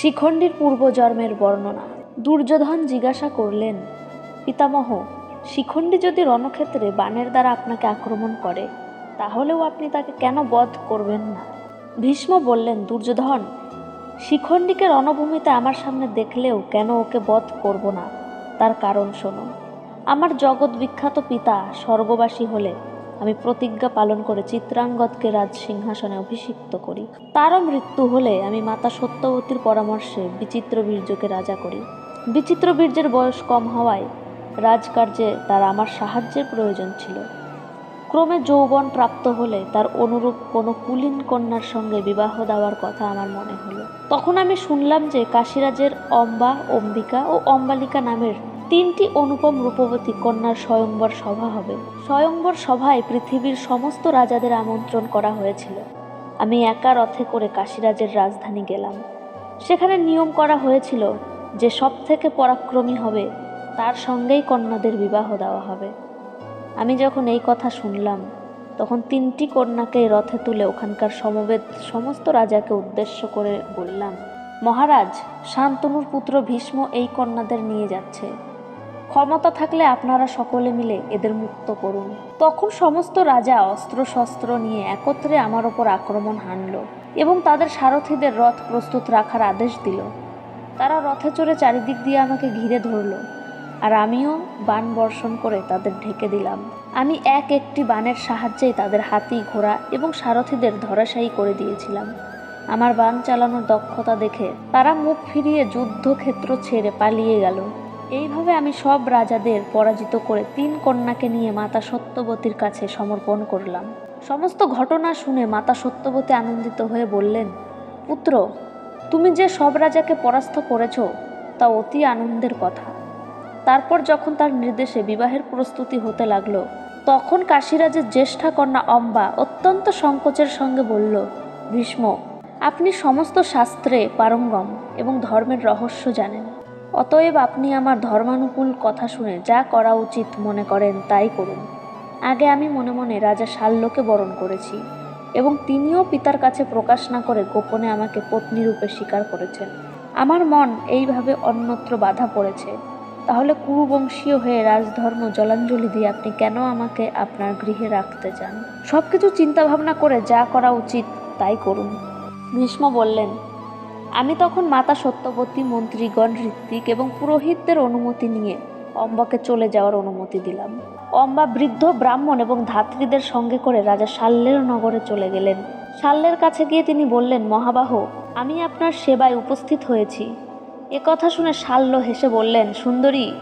শিখণ্ডীর পূর্বজন্মের বর্ণনা। দুর্যোধন জিজ্ঞাসা করলেন, পিতামহ, শিখণ্ডী যদি রণক্ষেত্রে বাণের দ্বারা আপনাকে আক্রমণ করে, তাহলেও আপনি তাকে কেন বধ করবেন না? ভীষ্ম বললেন, দুর্যোধন, শিখণ্ডীকে রণভূমিতে আমার সামনে দেখলেও কেন ওকে বধ করব না? তার কারণ শোনো আমার জগৎ বিখ্যাত পিতা স্বর্গবাসী হলে আমি প্রতিজ্ঞা পালন করে চিত্রাঙ্গদকে রাজ সিংহাসনে অভিষিক্ত করি। তারও মৃত্যু হলে আমি মাতা সত্যবতীর পরামর্শে বিচিত্র বীর্যকে রাজা করি। বিচিত্র বীর্যের বয়স কম হওয়ায় রাজকার্যে তার আমার সাহায্যের প্রয়োজন ছিল। ক্রমে যৌবন প্রাপ্ত হলে তার অনুরূপ কোনো কুলীন কন্যার সঙ্গে বিবাহ দেওয়ার কথা আমার মনে হলো। তখন আমি শুনলাম যে কাশিরাজের অম্বা, অম্বিকা ও অম্বালিকা নামের তিনটি অনুপম রূপবতী কন্যার স্বয়ংবর সভা হবে। স্বয়ংবর সভায় পৃথিবীর সমস্ত রাজাদের আমন্ত্রণ করা হয়েছিল। আমি একা রথে করে কাশিরাজের রাজধানী গেলাম। সেখানে নিয়ম করা হয়েছিল যে সব থেকে পরাক্রমী হবে, তার সঙ্গেই কন্যাদের বিবাহ দেওয়া হবে। আমি যখন এই কথা শুনলাম, তখন তিনটি কন্যাকে রথে তুলে ওখানকার সমবেত সমস্ত রাজাকে উদ্দেশ্য করে বললাম, মহারাজ, শান্তনুর পুত্র ভীষ্ম এই কন্যাদের নিয়ে যাচ্ছে। ক্ষমতা থাকলে আপনারা সকলে মিলে এদের মুক্ত করুন। তখন সমস্ত রাজা অস্ত্র শস্ত্র নিয়ে একত্রে আমার ওপর আক্রমণ হানল এবং তাদের সারথীদের রথ প্রস্তুত রাখার আদেশ দিল। তারা রথে চড়ে চারিদিক দিয়ে আমাকে ঘিরে ধরলো আর আমিও বান বর্ষণ করে তাদের ঢেকে দিলাম। আমি এক একটি বানের সাহায্যেই তাদের হাতি, ঘোড়া এবং সারথীদের ধরাশায়ী করে দিয়েছিলাম। আমার বান চালানোর দক্ষতা দেখে তারা মুখ ফিরিয়ে যুদ্ধক্ষেত্র ছেড়ে পালিয়ে গেল। এইভাবে আমি সব রাজাদের পরাজিত করে তিন কন্যাকে নিয়ে মাতা সত্যবতীর কাছে সমর্পণ করলাম। সমস্ত ঘটনা শুনে মাতা সত্যবতী আনন্দিত হয়ে বললেন, পুত্র, তুমি যে সব রাজাকে পরাস্ত করেছ, তা অতি আনন্দের কথা। তারপর যখন তার নির্দেশে বিবাহের প্রস্তুতি হতে লাগল, তখন কাশীরাজের জ্যেষ্ঠা কন্যা অম্বা অত্যন্ত সংকোচের সঙ্গে বলল, ভীষ্ম, আপনি সমস্ত শাস্ত্রে পারঙ্গম এবং ধর্মের রহস্য জানেন। অতএব আপনি আমার ধর্মানুকূল কথা শুনে যা করা উচিত মনে করেন তাই করুন। আগে আমি মনে মনে রাজা শাল্যকে বরণ করেছি এবং তিনিও পিতার কাছে প্রকাশ না করে গোপনে আমাকে পত্নীরূপে স্বীকার করেছেন। আমার মন এইভাবে অন্যত্র বাধা পড়েছে। তাহলে কুরুবংশীয় হয়ে রাজধর্ম জলাঞ্জলি দিয়ে আপনি কেন আমাকে আপনার গৃহে রাখতে চান? সব কিছু চিন্তাভাবনা করে যা করা উচিত তাই করুন। ভীষ্ম বললেন আমি তখন মাতা সত্যবতী, মন্ত্রীগণ ঋত্বিক এবং পুরোহিতদের অনুমতি নিয়ে অম্বাকে চলে যাওয়ার অনুমতি দিলাম। অম্বা বৃদ্ধ, ব্রাহ্মণ এবং ধাত্রীদের সঙ্গে করে রাজা শাল্যের নগরে চলে গেলেন। শাল্যের কাছে গিয়ে তিনি বললেন, মহাবাহ, আমি আপনার সেবায় উপস্থিত হয়েছি। এ কথা শুনে শাল্য হেসে বললেন, সুন্দরী,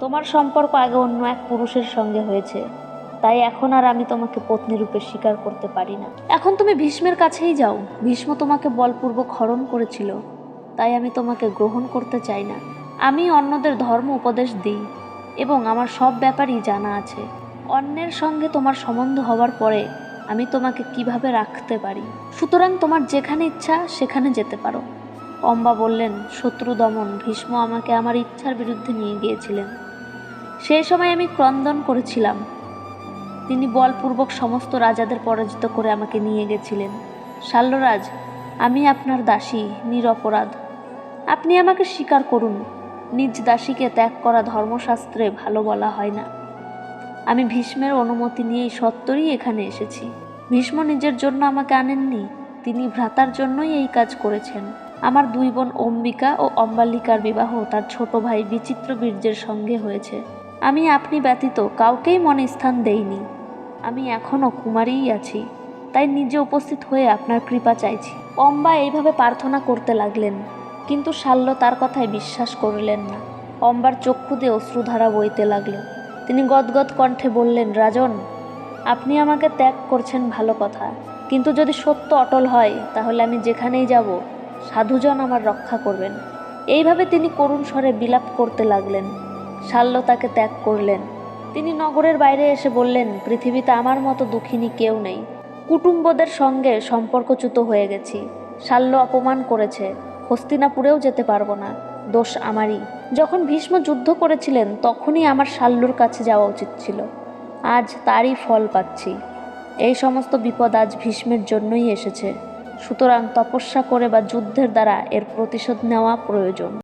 তোমার সম্পর্ক আগে অন্য এক পুরুষের সঙ্গে হয়েছে। তাই এখন আর আমি তোমাকে পত্নীরূপে স্বীকার করতে পারি না। এখন তুমি ভীষ্মের কাছেই যাও। ভীষ্ম তোমাকে বলপূর্বক হরণ করেছিল। তাই আমি তোমাকে গ্রহণ করতে চাই না। আমি অন্যদের ধর্ম উপদেশ দিই এবং আমার সব ব্যাপারই জানা আছে। অন্যের সঙ্গে তোমার সম্বন্ধ হওয়ার পরে আমি তোমাকে কীভাবে রাখতে পারি? সুতরাং তোমার যেখানে ইচ্ছা সেখানে যেতে পারো। অম্বা বললেন, শত্রু দমন, ভীষ্ম আমাকে আমার ইচ্ছার বিরুদ্ধে নিয়ে গিয়েছিলেন। সেই সময় আমি ক্রন্দন করেছিলাম। তিনি বলপূর্বক সমস্ত রাজাদের পরাজিত করে আমাকে নিয়ে গেছিলেন। শাল্যরাজ, আমি আপনার দাসী, নিরপরাধ। আপনি আমাকে স্বীকার করুন, নিজ দাসীকে ত্যাগ করা ধর্মশাস্ত্রে ভালো বলা হয় না। আমি ভীষ্মের অনুমতি নিয়েই সত্তরই এখানে এসেছি। ভীষ্ম নিজের জন্য আমাকে আনেননি, তিনি ভ্রাতার জন্যই এই কাজ করেছেন। আমার দুই বোন অম্বিকা ও অম্বালিকার বিবাহ তার ছোট ভাই বিচিত্র বীর্যের সঙ্গে হয়েছে। আমি আপনি ব্যতীত কাউকেই মনে স্থান দেইনি। আমি এখনও কুমারীই আছি, তাই নিজে উপস্থিত হয়ে আপনার কৃপা চাইছি। অম্বা এইভাবে প্রার্থনা করতে লাগলেন, কিন্তু শাল্য তার কথায় বিশ্বাস করলেন না। অম্বার চক্ষু দিয়ে অশ্রুধারা বইতে লাগল। তিনি গদগদ কণ্ঠে বললেন, রাজন, আপনি আমাকে ত্যাগ করছেন ভালো কথা, কিন্তু যদি সত্য অটল হয়, তাহলে আমি যেখানেই যাব, সাধুজন আমার রক্ষা করবেন। এইভাবে তিনি করুণ স্বরে বিলাপ করতে লাগলেন। শাল্য তাকে ত্যাগ করলেন। তিনি নগরের বাইরে এসে বললেন, পৃথিবীতে আমার মতো দুঃখিনী কেউ নেই। কুটুম্বদের সঙ্গে সম্পর্কচ্যুত হয়ে গেছি। শাল্য অপমান করেছে। হস্তিনাপুরেও যেতে পারব না। দোষ আমারই। যখন ভীষ্ম যুদ্ধ করেছিলেন, তখনই আমার শাল্যুর কাছে যাওয়া উচিত ছিল। আজ তারই ফল পাচ্ছি। এই সমস্ত বিপদ আজ ভীষ্মের জন্যই এসেছে। সুতরাং তপস্যা করে বা যুদ্ধের দ্বারা এর প্রতিশোধ নেওয়া প্রয়োজন।